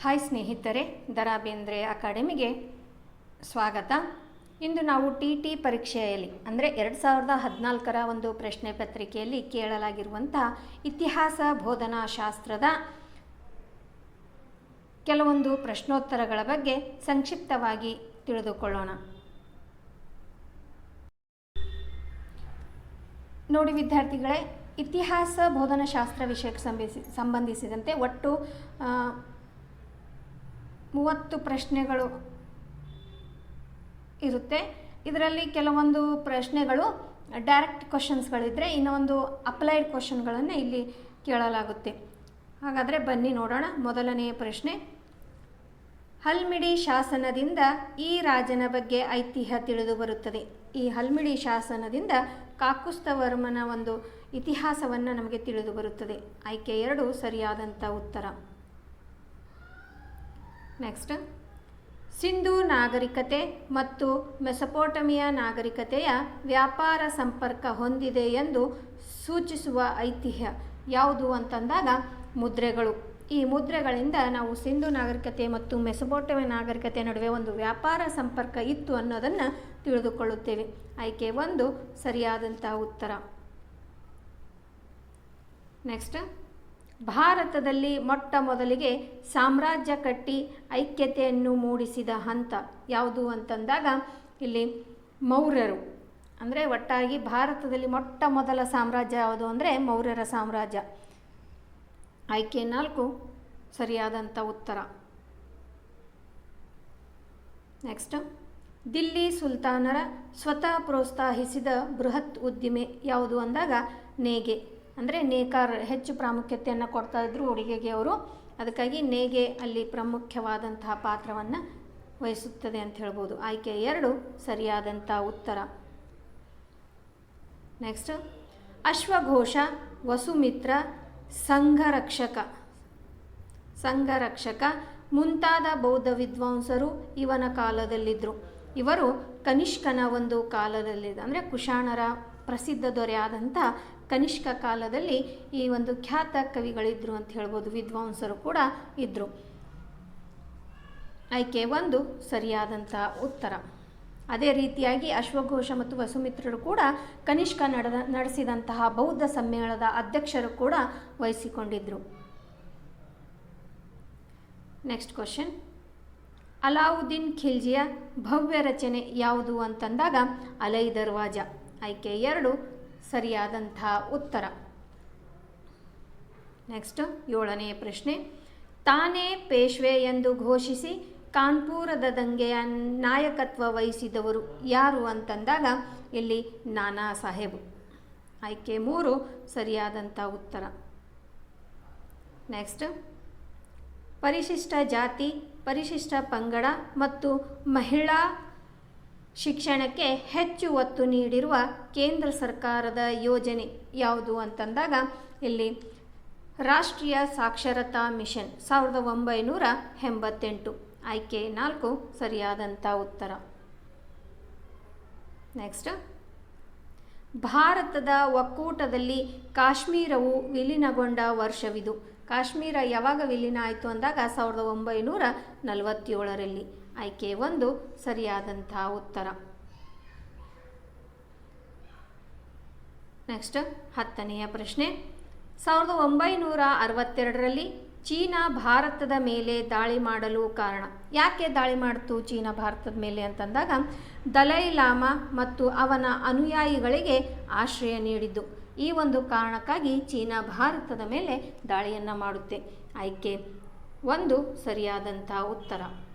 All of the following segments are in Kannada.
ಹಾಯ್ ಸ್ನೇಹಿತರೆ ದರಾ ಬೇಂದ್ರೆ ಅಕಾಡೆಮಿಗೆ ಸ್ವಾಗತ. ಇಂದು ನಾವು ಟಿ ಟಿ ಪರೀಕ್ಷೆಯಲ್ಲಿ, ಅಂದರೆ ಎರಡು ಸಾವಿರದ ಹದಿನಾಲ್ಕರ ಒಂದು ಪ್ರಶ್ನೆ ಪತ್ರಿಕೆಯಲ್ಲಿ ಕೇಳಲಾಗಿರುವಂಥ ಇತಿಹಾಸ ಬೋಧನಾ ಶಾಸ್ತ್ರದ ಕೆಲವೊಂದು ಪ್ರಶ್ನೋತ್ತರಗಳ ಬಗ್ಗೆ ಸಂಕ್ಷಿಪ್ತವಾಗಿ ತಿಳಿದುಕೊಳ್ಳೋಣ. ನೋಡಿ ವಿದ್ಯಾರ್ಥಿಗಳೇ, ಇತಿಹಾಸ ಬೋಧನಶಾಸ್ತ್ರ ವಿಷಯಕ್ಕೆ ಸಂಬಂಧಿಸಿ ಸಂಬಂಧಿಸಿದಂತೆ ಒಟ್ಟು ಮೂವತ್ತು ಪ್ರಶ್ನೆಗಳು ಇರುತ್ತೆ. ಇದರಲ್ಲಿ ಕೆಲವೊಂದು ಪ್ರಶ್ನೆಗಳು ಡೈರೆಕ್ಟ್ ಕ್ವಶನ್ಸ್ಗಳಿದ್ದರೆ ಇನ್ನೊಂದು ಅಪ್ಲೈಡ್ ಕ್ವಶನ್ಗಳನ್ನು ಇಲ್ಲಿ ಕೇಳಲಾಗುತ್ತೆ. ಹಾಗಾದರೆ ಬನ್ನಿ ನೋಡೋಣ ಮೊದಲನೆಯ ಪ್ರಶ್ನೆ. ಹಲ್ಮಿಡಿ ಶಾಸನದಿಂದ ಈ ರಾಜನ ಬಗ್ಗೆ ಐತಿಹ್ಯ ತಿಳಿದು ಬರುತ್ತದೆ. ಈ ಹಲ್ಮಿಡಿ ಶಾಸನದಿಂದ ಕಾಕುಸ್ತವರ್ಮನ ಒಂದು ಇತಿಹಾಸವನ್ನು ನಮಗೆ ತಿಳಿದು ಬರುತ್ತದೆ. ಆಯ್ಕೆ ಎರಡು ಸರಿಯಾದಂಥ ಉತ್ತರ. ನೆಕ್ಸ್ಟ್ ಸಿಂಧೂ ನಾಗರಿಕತೆ ಮತ್ತು ಮೆಸಪೋಟಮಿಯಾ ನಾಗರಿಕತೆಯ ವ್ಯಾಪಾರ ಸಂಪರ್ಕ ಹೊಂದಿದೆ ಎಂದು ಸೂಚಿಸುವ ಐತಿಹ್ಯ ಯಾವುದು ಅಂತಂದಾಗ ಮುದ್ರೆಗಳು. ಈ ಮುದ್ರೆಗಳಿಂದ ನಾವು ಸಿಂಧು ನಾಗರಿಕತೆ ಮತ್ತು ಮೆಸಪೋಟಮಿ ನಾಗರಿಕತೆ ನಡುವೆ ಒಂದು ವ್ಯಾಪಾರ ಸಂಪರ್ಕ ಇತ್ತು ಅನ್ನೋದನ್ನು ತಿಳಿದುಕೊಳ್ಳುತ್ತೇವೆ. ಆಯ್ಕೆ ಒಂದು, ಸರಿಯಾದಂತಹ ಉತ್ತರ. ನೆಕ್ಸ್ಟ್ ಭಾರತದಲ್ಲಿ ಮೊಟ್ಟ ಮೊದಲಿಗೆ ಸಾಮ್ರಾಜ್ಯ ಕಟ್ಟಿ ಐಕ್ಯತೆಯನ್ನು ಮೂಡಿಸಿದ ಹಂತ ಯಾವುದು ಅಂತಂದಾಗ ಇಲ್ಲಿ ಮೌರ್ಯರು. ಅಂದರೆ ಒಟ್ಟಾಗಿ ಭಾರತದಲ್ಲಿ ಮೊಟ್ಟ ಮೊದಲ ಸಾಮ್ರಾಜ್ಯ ಯಾವುದು ಅಂದರೆ ಮೌರ್ಯರ ಸಾಮ್ರಾಜ್ಯ. ಆಯ್ಕೆ ನಾಲ್ಕು ಸರಿಯಾದಂಥ ಉತ್ತರ. ನೆಕ್ಸ್ಟ್ ದಿಲ್ಲಿ ಸುಲ್ತಾನರ ಸ್ವತಃ ಪ್ರೋತ್ಸಾಹಿಸಿದ ಬೃಹತ್ ಉದ್ದಿಮೆ ಯಾವುದು ಅಂದಾಗ ನೇಗೆ. ಅಂದರೆ ನೇಕಾರ ಹೆಚ್ಚು ಪ್ರಾಮುಖ್ಯತೆಯನ್ನು ಕೊಡ್ತಾ ಇದ್ರು ಉಡುಗೆಗೆ ಅವರು. ಅದಕ್ಕಾಗಿ ನೇಗೆ ಅಲ್ಲಿ ಪ್ರಮುಖವಾದಂತಹ ಪಾತ್ರವನ್ನು ವಹಿಸುತ್ತದೆ ಅಂತ ಹೇಳ್ಬೋದು. ಆಯ್ಕೆ ಎರಡು ಸರಿಯಾದಂಥ ಉತ್ತರ. ನೆಕ್ಸ್ಟ್ ಅಶ್ವಘೋಷ, ವಸುಮಿತ್ರ, ಸಂಘರಕ್ಷಕ. ಸಂಘರಕ್ಷಕ, ಮುಂತಾದ ಬೌದ್ಧ ವಿದ್ವಾಂಸರು ಇವನ ಕಾಲದಲ್ಲಿದ್ದರು ಇವರು ಕನಿಷ್ಕನ ಒಂದು ಕಾಲದಲ್ಲಿದ್ದ ಅಂದರೆ ಕುಶಾಣರ ಪ್ರಸಿದ್ಧ ದೊರೆಯಾದಂಥ ಕನಿಷ್ಕ ಕಾಲದಲ್ಲಿ ಈ ಒಂದು ಖ್ಯಾತ ಕವಿಗಳಿದ್ದರು ಅಂತ ಹೇಳ್ಬೋದು. ವಿದ್ವಾಂಸರು ಕೂಡ ಇದ್ದರು ಆಯ್ಕೆ ಒಂದು ಸರಿಯಾದಂಥ ಉತ್ತರ. ಅದೇ ರೀತಿಯಾಗಿ ಅಶ್ವಘೋಷ ಮತ್ತು ವಸುಮಿತ್ರರು ಕೂಡ ಕನಿಷ್ಕ ನಡೆದ ನಡೆಸಿದಂತಹ ಬೌದ್ಧ ಸಮ್ಮೇಳನದ ಅಧ್ಯಕ್ಷರು ಕೂಡ ವಹಿಸಿಕೊಂಡಿದ್ದರು ನೆಕ್ಸ್ಟ್ ಕ್ವಶನ್ ಅಲಾವುದ್ದೀನ್ ಖಿಲ್ಜಿಯ ಭವ್ಯ ರಚನೆ ಯಾವುದು ಅಂತಂದಾಗ ಅಲೈ ದರ್ವಾಜ. ಆಯ್ಕೆ ಎರಡು ಸರಿಯಾದಂಥ ಉತ್ತರ. ನೆಕ್ಸ್ಟ್ ಏಳನೇ ಪ್ರಶ್ನೆ. ತಾನೇ ಪೇಶ್ವೆ ಎಂದು ಘೋಷಿಸಿ ಕಾನ್ಪುರದ ದಂಗೆಯ ನಾಯಕತ್ವ ವಹಿಸಿದವರು ಯಾರು ಅಂತಂದಾಗ ಇಲ್ಲಿ ನಾನಾ ಸಾಹೇಬ್. ಆಯ್ಕೆ ಮೂರು, ಸರಿಯಾದಂಥ ಉತ್ತರ. ನೆಕ್ಸ್ಟ್ ಪರಿಶಿಷ್ಟ ಜಾತಿ, ಪರಿಶಿಷ್ಟ ಪಂಗಡ ಮತ್ತು ಮಹಿಳಾ ಶಿಕ್ಷಣಕ್ಕೆ ಹೆಚ್ಚು ಒತ್ತು ನೀಡಿರುವ ಕೇಂದ್ರ ಸರ್ಕಾರದ ಯೋಜನೆ ಯಾವುದು ಅಂತಂದಾಗ ಇಲ್ಲಿ ರಾಷ್ಟ್ರೀಯ ಸಾಕ್ಷರತಾ ಮಿಷನ್ ಸಾವಿರದ ಒಂಬೈನೂರ ಎಂಬತ್ತೆಂಟು. ಆಯ್ಕೆ ನಾಲ್ಕು, ಸರಿಯಾದಂಥ ಉತ್ತರ. ನೆಕ್ಸ್ಟ್ ಭಾರತದ ಒಕ್ಕೂಟದಲ್ಲಿ ಕಾಶ್ಮೀರವು ವಿಲೀನಗೊಂಡ ವರ್ಷವಿದು. ಕಾಶ್ಮೀರ ಯಾವಾಗ ವಿಲೀನ ಆಯಿತು ಅಂದಾಗ ಸಾವಿರದ ಒಂಬೈನೂರ ನಲವತ್ತೇಳರಲ್ಲಿ. ಆಯ್ಕೆ ಒಂದು ಸರಿಯಾದಂಥ ಉತ್ತರ. ನೆಕ್ಸ್ಟ್ ಹತ್ತನೆಯ ಪ್ರಶ್ನೆ. ಸಾವಿರದ ಒಂಬೈನೂರ ಅರವತ್ತೆರಡರಲ್ಲಿ ಚೀನಾ ಭಾರತದ ಮೇಲೆ ದಾಳಿ ಮಾಡಲು ಕಾರಣ. ಯಾಕೆ ದಾಳಿ ಮಾಡ್ತು ಚೀನಾ ಭಾರತದ ಮೇಲೆ ಅಂತಂದಾಗ, ದಲೈ ಲಾಮಾ ಮತ್ತು ಅವನ ಅನುಯಾಯಿಗಳಿಗೆ ಆಶ್ರಯ ನೀಡಿದ್ದು. ಈ ಒಂದು ಕಾರಣಕ್ಕಾಗಿ ಚೀನಾ ಭಾರತದ ಮೇಲೆ ದಾಳಿಯನ್ನು ಮಾಡುತ್ತೆ. ಆಯ್ಕೆ ಒಂದು ಸರಿಯಾದಂಥ ಉತ್ತರ.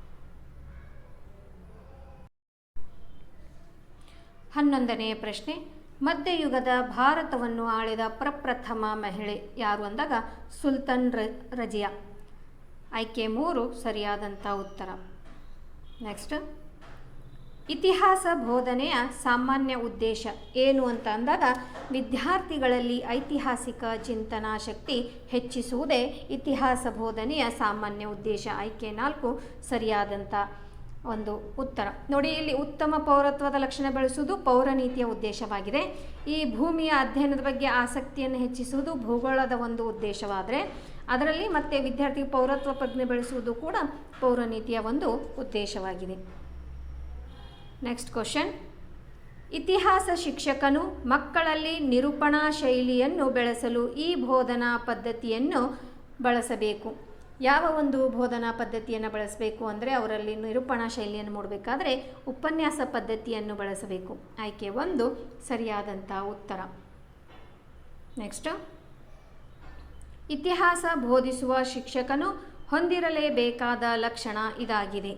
ಹನ್ನೊಂದನೆಯ ಪ್ರಶ್ನೆ, ಮಧ್ಯಯುಗದ ಭಾರತವನ್ನು ಆಳಿದ ಪ್ರಪ್ರಥಮ ಮಹಿಳೆ ಯಾರು ಅಂದಾಗ ಸುಲ್ತಾನ್ ರ, ರಜಿಯಾ. ಆಯ್ಕೆ ಮೂರು ಸರಿಯಾದಂಥ ಉತ್ತರ. ನೆಕ್ಸ್ಟ್ ಇತಿಹಾಸ ಬೋಧನೆಯ ಸಾಮಾನ್ಯ ಉದ್ದೇಶ ಏನು ಅಂತ ಅಂದಾಗ, ವಿದ್ಯಾರ್ಥಿಗಳಲ್ಲಿ ಐತಿಹಾಸಿಕ ಚಿಂತನಾ ಶಕ್ತಿ ಹೆಚ್ಚಿಸುವುದೇ ಇತಿಹಾಸ ಬೋಧನೆಯ ಸಾಮಾನ್ಯ ಉದ್ದೇಶ. ಆಯ್ಕೆ ನಾಲ್ಕು ಸರಿಯಾದಂಥ ಒಂದು ಉತ್ತರ. ನೋಡಿ, ಇಲ್ಲಿ ಉತ್ತಮ ಪೌರತ್ವದ ಲಕ್ಷಣ ಬೆಳೆಸುವುದು ಪೌರನೀತಿಯ ಉದ್ದೇಶವಾಗಿದೆ. ಈ ಭೂಮಿಯ ಅಧ್ಯಯನದ ಬಗ್ಗೆ ಆಸಕ್ತಿಯನ್ನು ಹೆಚ್ಚಿಸುವುದು ಭೂಗೋಳದ ಒಂದು ಉದ್ದೇಶವಾದರೆ, ಅದರಲ್ಲಿ ಮತ್ತೆ ವಿದ್ಯಾರ್ಥಿ ಪೌರತ್ವ ಪ್ರಜ್ಞೆ ಬೆಳೆಸುವುದು ಕೂಡ ಪೌರನೀತಿಯ ಒಂದು ಉದ್ದೇಶವಾಗಿದೆ. ನೆಕ್ಸ್ಟ್ ಕ್ವಶನ್ ಇತಿಹಾಸ ಶಿಕ್ಷಕನು ಮಕ್ಕಳಲ್ಲಿ ನಿರೂಪಣಾ ಶೈಲಿಯನ್ನು ಬೆಳೆಸಲು ಈ ಬೋಧನಾ ಪದ್ಧತಿಯನ್ನು ಬಳಸಬೇಕು. ಯಾವ ಒಂದು ಬೋಧನಾ ಪದ್ಧತಿಯನ್ನು ಬಳಸಬೇಕು ಅಂದರೆ ಅವರಲ್ಲಿ ನಿರೂಪಣಾ ಶೈಲಿಯನ್ನು ಮೂಡಬೇಕಾದ್ರೆ ಉಪನ್ಯಾಸ ಪದ್ಧತಿಯನ್ನು ಬಳಸಬೇಕು. ಆಯ್ಕೆ ಒಂದು ಸರಿಯಾದಂಥ ಉತ್ತರ. ನೆಕ್ಸ್ಟ್ ಇತಿಹಾಸ ಬೋಧಿಸುವ ಶಿಕ್ಷಕನು ಹೊಂದಿರಲೇಬೇಕಾದ ಲಕ್ಷಣ ಇದಾಗಿದೆ.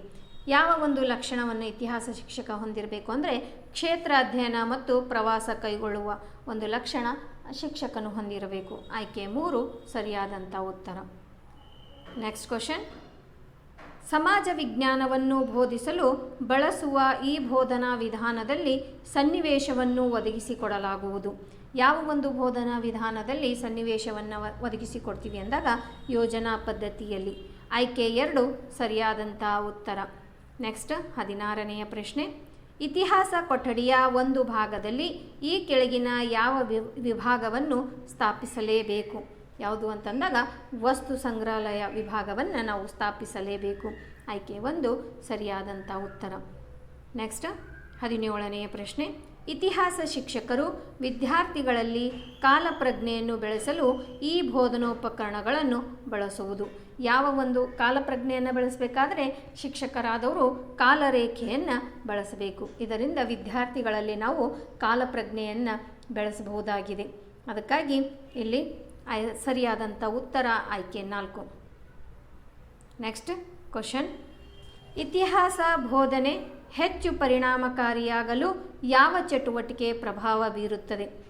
ಯಾವ ಒಂದು ಲಕ್ಷಣವನ್ನು ಇತಿಹಾಸ ಶಿಕ್ಷಕ ಹೊಂದಿರಬೇಕು ಅಂದರೆ ಕ್ಷೇತ್ರ ಅಧ್ಯಯನ ಮತ್ತು ಪ್ರವಾಸ ಕೈಗೊಳ್ಳುವ ಒಂದು ಲಕ್ಷಣ ಶಿಕ್ಷಕನು ಹೊಂದಿರಬೇಕು. ಆಯ್ಕೆ ಮೂರು ಸರಿಯಾದಂಥ ಉತ್ತರ. ನೆಕ್ಸ್ಟ್ ಕ್ವಶನ್ ಸಮಾಜ ವಿಜ್ಞಾನವನ್ನು ಬೋಧಿಸಲು ಬಳಸುವ ಈ ಬೋಧನಾ ವಿಧಾನದಲ್ಲಿ ಸನ್ನಿವೇಶವನ್ನು ಒದಗಿಸಿಕೊಡಲಾಗುವುದು. ಯಾವ ಒಂದು ಬೋಧನಾ ವಿಧಾನದಲ್ಲಿ ಸನ್ನಿವೇಶವನ್ನು ಒದಗಿಸಿಕೊಡ್ತೀವಿ ಅಂದಾಗ ಯೋಜನಾ ಪದ್ಧತಿಯಲ್ಲಿ. ಆಯ್ಕೆ ಎರಡು ಸರಿಯಾದಂಥ ಉತ್ತರ. ನೆಕ್ಸ್ಟ್ ಹದಿನಾರನೆಯ ಪ್ರಶ್ನೆ. ಇತಿಹಾಸ ಕೊಠಡಿಯ ಒಂದು ಭಾಗದಲ್ಲಿ ಈ ಕೆಳಗಿನ ಯಾವ ವಿಭಾಗವನ್ನು ಸ್ಥಾಪಿಸಲೇಬೇಕು? ಯಾವುದು ಅಂತಂದಾಗ ವಸ್ತು ಸಂಗ್ರಹಾಲಯ ವಿಭಾಗವನ್ನು ನಾವು ಸ್ಥಾಪಿಸಲೇಬೇಕು. ಆಯ್ಕೆ ಒಂದು ಸರಿಯಾದಂಥ ಉತ್ತರ. ನೆಕ್ಸ್ಟ್ ಹದಿನೇಳನೆಯ ಪ್ರಶ್ನೆ. ಇತಿಹಾಸ ಶಿಕ್ಷಕರು ವಿದ್ಯಾರ್ಥಿಗಳಲ್ಲಿ ಕಾಲಪ್ರಜ್ಞೆಯನ್ನು ಬೆಳೆಸಲು ಈ ಬೋಧನೋಪಕರಣಗಳನ್ನು ಬಳಸುವುದು. ಯಾವ ಒಂದು ಕಾಲಪ್ರಜ್ಞೆಯನ್ನು ಬೆಳೆಸಬೇಕಾದರೆ ಶಿಕ್ಷಕರಾದವರು ಕಾಲರೇಖೆಯನ್ನು ಬಳಸಬೇಕು. ಇದರಿಂದ ವಿದ್ಯಾರ್ಥಿಗಳಲ್ಲಿ ನಾವು ಕಾಲಪ್ರಜ್ಞೆಯನ್ನು ಬೆಳೆಸಬಹುದಾಗಿದೆ. ಅದಕ್ಕಾಗಿ ಇಲ್ಲಿ ಸರಿಯಾದಂಥ ಉತ್ತರ ಆಯ್ಕೆ ನಾಲ್ಕು. ನೆಕ್ಸ್ಟ್ ಕ್ವಶನ್ ಇತಿಹಾಸ ಬೋಧನೆ ಹೆಚ್ಚು ಪರಿಣಾಮಕಾರಿಯಾಗಲು ಯಾವ ಚಟುವಟಿಕೆ ಪ್ರಭಾವ ಬೀರುತ್ತದೆ?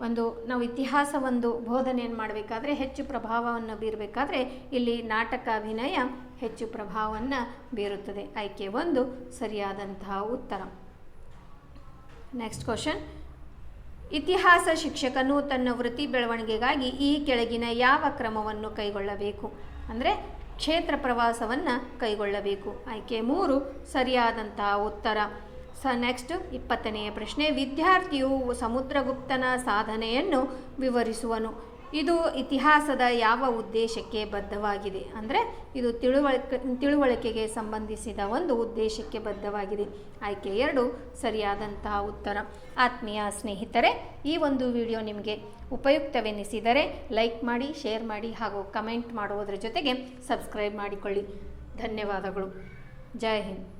ಒಂದು, ನಾವು ಇತಿಹಾಸ ಒಂದು ಬೋಧನೆಯನ್ನು ಮಾಡಬೇಕಾದ್ರೆ ಹೆಚ್ಚು ಪ್ರಭಾವವನ್ನು ಬೀರಬೇಕಾದ್ರೆ ಇಲ್ಲಿ ನಾಟಕ ಅಭಿನಯ ಹೆಚ್ಚು ಪ್ರಭಾವವನ್ನು ಬೀರುತ್ತದೆ. ಆಯ್ಕೆ ಒಂದು, ಸರಿಯಾದಂತಹ ಉತ್ತರ. ನೆಕ್ಸ್ಟ್ ಕ್ವಶನ್ ಇತಿಹಾಸ ಶಿಕ್ಷಕನು ತನ್ನ ವೃತ್ತಿ ಬೆಳವಣಿಗೆಗಾಗಿ ಈ ಕೆಳಗಿನ ಯಾವ ಕ್ರಮವನ್ನು ಕೈಗೊಳ್ಳಬೇಕು? ಅಂದರೆ ಕ್ಷೇತ್ರ ಪ್ರವಾಸವನ್ನು ಕೈಗೊಳ್ಳಬೇಕು. ಆಯ್ಕೆ ಮೂರು ಸರಿಯಾದಂತಹ ಉತ್ತರ. ಸ ನೆಕ್ಸ್ಟ್ ಇಪ್ಪತ್ತನೆಯ ಪ್ರಶ್ನೆ. ವಿದ್ಯಾರ್ಥಿಯು ಸಮುದ್ರಗುಪ್ತನ ಸಾಧನೆಯನ್ನು ವಿವರಿಸುವನು. ಇದು ಇತಿಹಾಸದ ಯಾವ ಉದ್ದೇಶಕ್ಕೆ ಬದ್ಧವಾಗಿದೆ? ಅಂದರೆ ಇದು ತಿಳುವಳಿಕೆ, ತಿಳುವಳಿಕೆಗೆ ಸಂಬಂಧಿಸಿದ ಒಂದು ಉದ್ದೇಶಕ್ಕೆ ಬದ್ಧವಾಗಿದೆ. ಆಯ್ಕೆ ಎರಡು, ಸರಿಯಾದಂತಹ ಉತ್ತರ. ಆತ್ಮೀಯ ಸ್ನೇಹಿತರೆ, ಈ ಒಂದು ವಿಡಿಯೋ ನಿಮಗೆ ಉಪಯುಕ್ತವೆನಿಸಿದರೆ ಲೈಕ್ ಮಾಡಿ, ಶೇರ್ ಮಾಡಿ ಹಾಗೂ ಕಮೆಂಟ್ ಮಾಡುವುದರ ಜೊತೆಗೆ ಸಬ್ಸ್ಕ್ರೈಬ್ ಮಾಡಿಕೊಳ್ಳಿ. ಧನ್ಯವಾದಗಳು. ಜೈ ಹಿಂದ್.